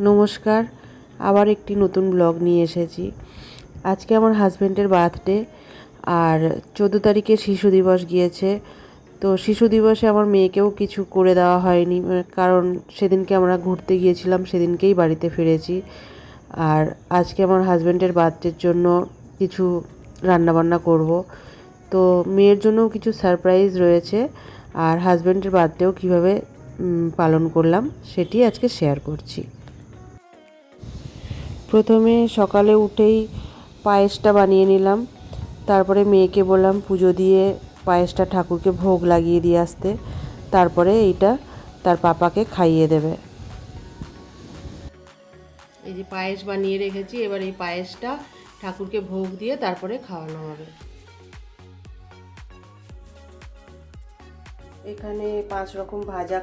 নমস্কার, আবার একটি নতুন ব্লগ নিয়ে এসেছি। আজকে আমার হাজব্যান্ডের বার্থডে আর চোদ্দ তারিখে শিশু দিবস গিয়েছে। তো শিশু দিবসে আমার মেয়েকেও কিছু করে দেওয়া হয়নি, কারণ সেদিনকে আমরা ঘুরতে গিয়েছিলাম, সেদিনকেই বাড়িতে ফিরেছি। আর আজকে আমার হাজব্যান্ডের বার্থডের জন্য কিছু রান্নাবান্না করব। তো মেয়ের জন্যও কিছু সারপ্রাইজ রয়েছে, আর হাজব্যান্ডের বার্থডেও কীভাবে পালন করলাম, সেটি আজকে শেয়ার করছি। প্রথমে সকালে উঠেই পায়েসটা বানিয়ে নিলাম। তারপরে মেয়েকে বললাম, পুজো দিয়ে পায়েসটা ঠাকুরকে ভোগ লাগিয়ে দিয়ে আসতে। তারপরে এইটা তার পাপাকে খাইয়ে দেবে। এই যে পায়েস বানিয়ে রেখেছি, এবার এই পায়েসটা ঠাকুরকে ভোগ দিয়ে তারপরে খাওয়ানো হবে। এখানে পাঁচ রকম ভাজা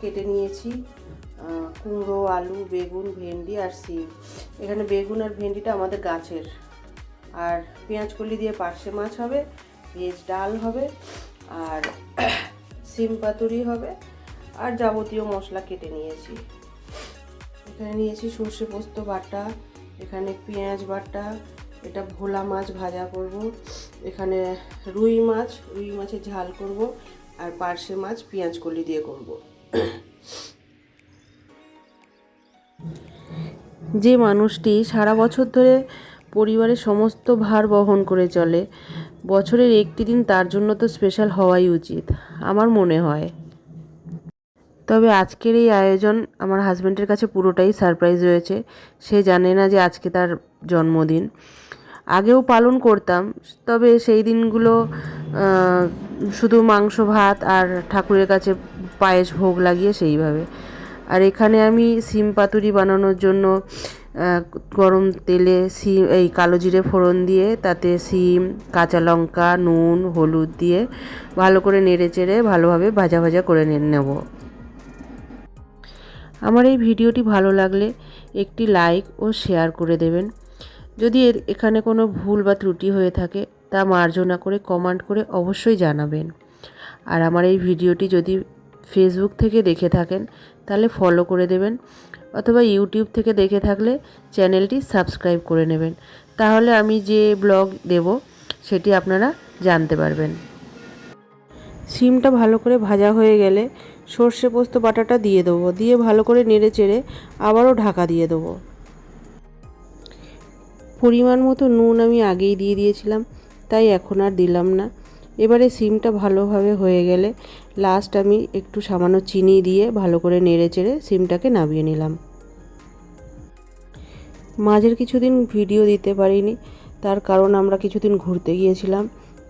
কেটে নিয়েছি। কুমড়ো, আলু, বেগুন, ভেন্ডি আর সিম। এখানে বেগুন আর ভেন্ডিটা আমাদের গাছের। আর পেঁয়াজ কলি দিয়ে পার্শে মাছ হবে ভেজ ডাল হবে, আর সিম পাতুরি হবে, আর যাবতীয় মশলা কেটে নিয়েছি। এখানে নিয়েছি সর্ষে পোস্ত বাটা, এখানে পেঁয়াজ বাটা, এটা ভোলা মাছ ভাজা করব, এখানে রুই মাছ, রুই মাছের ঝাল করব, আর পার্শে মাছ পেঁয়াজ কলি দিয়ে করব। যে মানুষটি সারা বছর ধরে পরিবারের সমস্ত ভার বহন করে চলে, বছরের একটি দিন তার জন্য তো স্পেশাল হওয়াই উচিত, আমার মনে হয়। তবে আজকের এই আয়োজন আমার হাজব্যান্ডের কাছে পুরোটাই সারপ্রাইজ রয়েছে। সে জানে না যে আজকে তার জন্মদিন। আগেও পালন করতাম, তবে সেই দিনগুলো শুধু মাংস, ভাত আর ঠাকুরের কাছে পায়েস ভোগ লাগিয়ে সেইভাবে। আর এখানে আমি সিম পাতুরি বানানোর জন্য গরম তেলে সিম, এই কালো জিরে ফোড়ন দিয়ে তাতে সিম, কাঁচা লঙ্কা, নুন, হলুদ দিয়ে ভালো করে নেড়ে চেড়ে ভালোভাবে ভাজা ভাজা করে নেব। আমার এই ভিডিওটি ভালো লাগলে একটি লাইক ও শেয়ার করে দেবেন। যদি এখানে কোনো ভুল বা ত্রুটি হয়ে থাকে, তা মার্জনা করে কমেন্ট করে অবশ্যই জানাবেন। আর আমার এই ভিডিওটি যদি ফেসবুক থেকে দেখে থাকেন, তাহলে ফলো করে দেবেন অথবা ইউটিউব থেকে দেখে থাকলে চ্যানেলটি সাবস্ক্রাইব করে নেবেন। তাহলে আমি যে ব্লগ দেব, সেটি আপনারা জানতে পারবেন। সিমটা ভালো করে ভাজা হয়ে গেলে সর্ষে পোস্ত বাটাটা দিয়ে দেবো, দিয়ে ভালো করে নেড়ে চেড়ে আবারও ঢাকা দিয়ে দেবো। পরিমাণ মতো নুন আমি আগেই দিয়ে দিয়েছিলাম, তাই এখন আর দিলাম না। এবারে সিমটা ভালোভাবে হয়ে গেলে লাস্ট আমি একটু সামান্য চিনি দিয়ে ভালো করে নেড়ে চেড়ে সিমটাকে নামিয়ে নিলাম। মাঝের কিছুদিন ভিডিও দিতে পারিনি, তার কারণ আমরা কিছুদিন ঘুরতে গিয়েছিলাম।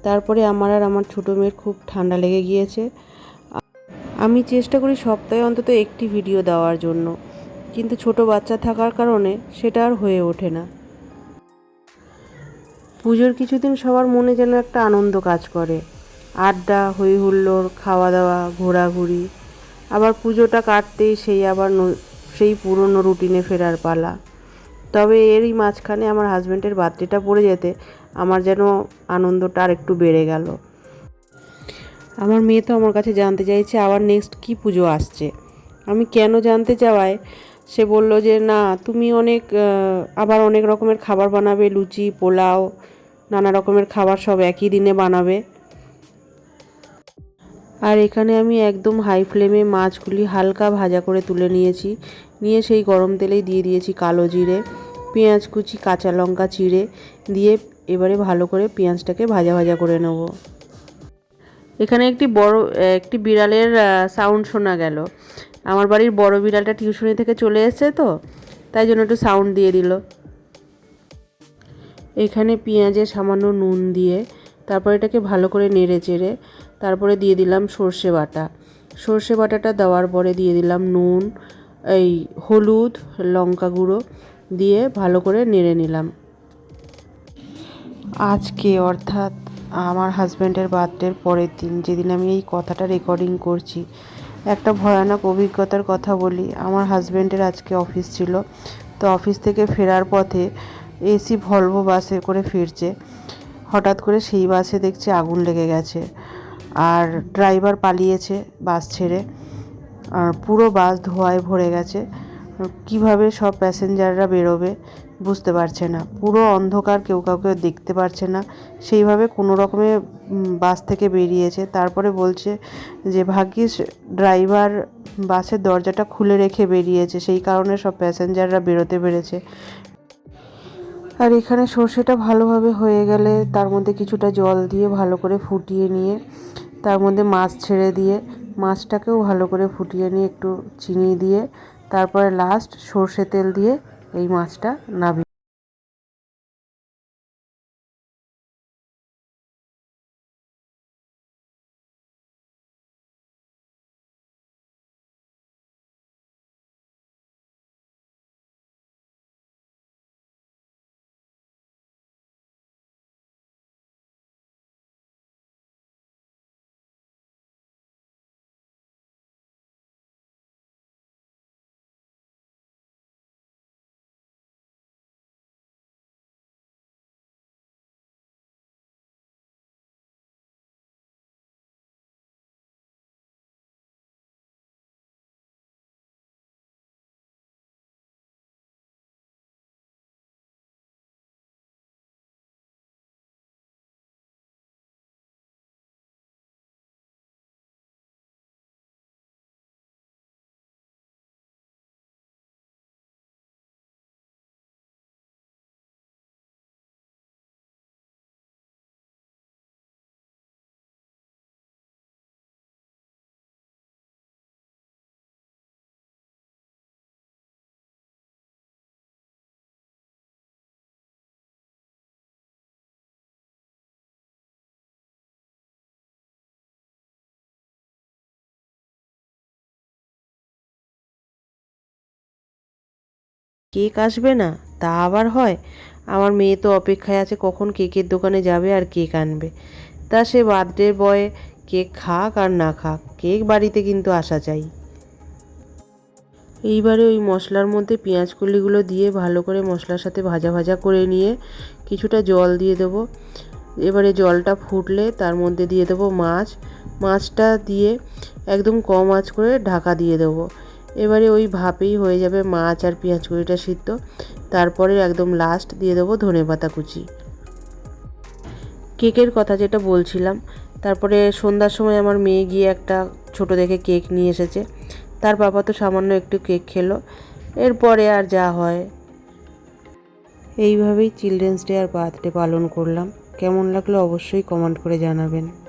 তারপরে আমার আর আমার ছোটো মেয়ের খুব ঠান্ডা লেগে গিয়েছে। আমি চেষ্টা করি সপ্তাহে অন্তত একটি ভিডিও দেওয়ার জন্য, কিন্তু ছোট বাচ্চা থাকার কারণে সেটা আর হয়ে ওঠে না। পুজোর কিছুদিন সবার মনে যেন একটা আনন্দ কাজ করে। আড্ডা হই হুল্লোড় খাওয়া দাওয়া ঘোরাঘুরি। আবার পুজোটা কাটতেই সেই আবার সেই পুরনো রুটিনে ফেরার পালা। তবে এরই মাঝখানে আমার হাজব্যান্ডের বার্থডেটা পড়ে যেতে আমার যেন আনন্দটা আর একটু বেড়ে গেল। আমার মেয়ে তো আমার কাছে জানতে চাইছে আবার নেক্সট কি পুজো আসছে। আমি কেন জানতে চাওয়ায়, সে বলল যে, না, তুমি অনেক আবার অনেক রকমের খাবার বানাবে, লুচি, পোলাও, নানা রকমের খাবার সব একই দিনে বানাবে। আর এখানে আমি একদম হাই ফ্লেমে মাছগুলি হালকা ভাজা করে তুলে নিয়েছি। নিয়ে সেই গরম তেলেই দিয়ে দিয়েছি কালো জিরে, পেঁয়াজ কুচি, কাঁচা লঙ্কা চিড়ে দিয়ে এবারে ভালো করে পেঁয়াজটাকে ভাজা ভাজা করে নেব। এখানে একটি বড়, একটি বিড়ালের সাউন্ড শোনা গেল। আমার বাড়ির বড় বিড়ালটা টিউশনি থেকে চলে এসেছে তো, তাই জন্য একটু সাউন্ড দিয়ে দিল। এখানে পেঁয়াজে সামান্য নুন দিয়ে তারপর এটাকে ভালো করে নেড়ে চেড়ে তারপরে দিয়ে দিলাম সর্ষে বাটা। সর্ষে বাটাটা দেওয়ার পরে দিয়ে দিলাম নুন, এই হলুদ, লঙ্কা গুঁড়ো দিয়ে ভালো করে নেড়ে নিলাম। আজকে অর্থাৎ আমার হাজব্যান্ডের বার্থডের পরের দিন যেদিন আমি এই কথাটা রেকর্ডিং করছি, একটা ভয়ানক অভিজ্ঞতার কথা বলি, আমার হাজব্যান্ডের আজকে অফিস ছিল। তো অফিস থেকে ফেরার পথে এসি ভলভো বাসে করে ফিরছে। হঠাৎ করে সেই বাসে দেখছে আগুন লেগে গেছে। আর ড্রাইভার পালিয়েছে বাস ছেড়ে। আর পুরো বাস ধোঁয়ায় ভরে গেছে। কীভাবে সব প্যাসেঞ্জাররা বেরোবে বুঝতে পারছে না। পুরো অন্ধকার কেউ কাউকে দেখতে পারছে না। সেইভাবে কোনো রকমে বাস থেকে বেরিয়েছে। তারপরে বলছে যে, ভাগ্যিস ড্রাইভার বাসের দরজাটা খুলে রেখে বেরিয়েছে। সেই কারণে সব প্যাসেঞ্জাররা বেরোতে পেরেছে। আর এখানে সর্ষেটা ভালোভাবে হয়ে গেলে তার মধ্যে কিছুটা জল দিয়ে ভালো করে ফুটিয়ে নিয়ে, তার মধ্যে মাছ ছেড়ে দিয়ে, মাছটাকেও ভালো করে ফুটিয়ে নিয়ে একটু চিনি দিয়ে, তারপরে লাস্ট সর্ষে তেল দিয়ে এই মাছটা নাবি কেক আসবে না? তা আবার হয়। আমার মেয়ে তো অপেক্ষায় আছে কখন কেকের দোকানে যাবে আর কেক আনবে। তা সে বার্থডে বয় কেক খাক আর না খাক, কেক বাড়িতে কিন্তু আসা চাই। এইবারে ওই মশলার মধ্যে পেঁয়াজ কলিগুলো দিয়ে ভালো করে মশলার সাথে ভাজা ভাজা করে নিয়ে কিছুটা জল দিয়ে দেবো। এবারে জলটা ফুটলে তার মধ্যে দিয়ে দেবো মাছ। মাছটা দিয়ে একদম কম আঁচ করে ঢাকা দিয়ে দেবো। এবারে ওই ভাপেই হয়ে যাবে মাছ আর পেঁয়াজ কুড়িটা সিদ্ধ। তারপরে একদম লাস্ট দিয়ে দেবো ধনে পাতা কুচি। কেকের কথা যেটা বলছিলাম, তারপরে সন্ধ্যার সময় আমার মেয়ে গিয়ে একটা ছোট দেখে কেক নিয়ে এসেছে। তার বাবা তো সামান্য একটু কেক খেলো। এরপরে আর যা হয়। এইভাবেই চিলড্রেন্স ডে আর বার্থডে পালন করলাম। কেমন লাগল অবশ্যই কমেন্ট করে জানাবেন।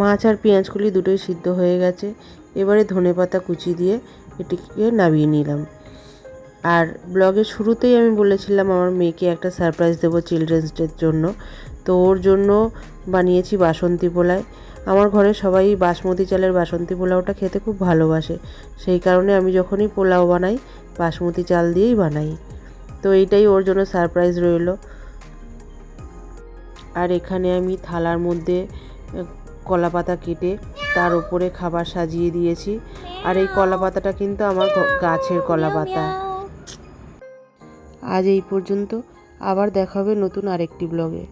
মাছ আর পেঁয়াজগুলি দুটোই সিদ্ধ হয়ে গেছে। এবারে ধনেপাতা কুচি দিয়ে এটিকে নামিয়ে নিলাম। আর ব্লগের শুরুতেই আমি বলেছিলাম, আমার মেয়েকে একটা সারপ্রাইজ দেবো চিলড্রেন্স ডের জন্য। তো ওর জন্য বানিয়েছি বাসন্তী পোলায় আমার ঘরে সবাই বাসমতি চালের বাসন্তী পোলাওটা খেতে খুব ভালোবাসে। সেই কারণে আমি যখনই পোলাও বানাই, বাসমতি চাল দিয়েই বানাই। তো এইটাই ওর জন্য সারপ্রাইজ রইল। আর এখানে আমি থালার মধ্যে কলা পাতা কেটে তার উপরে খাবার সাজিয়ে দিয়েছি। আর এই কলা পাতাটা কিন্তু আমার গাছের কলা পাতা আজ এই পর্যন্ত আবার দেখা হবে নতুন আরেকটি ব্লগে।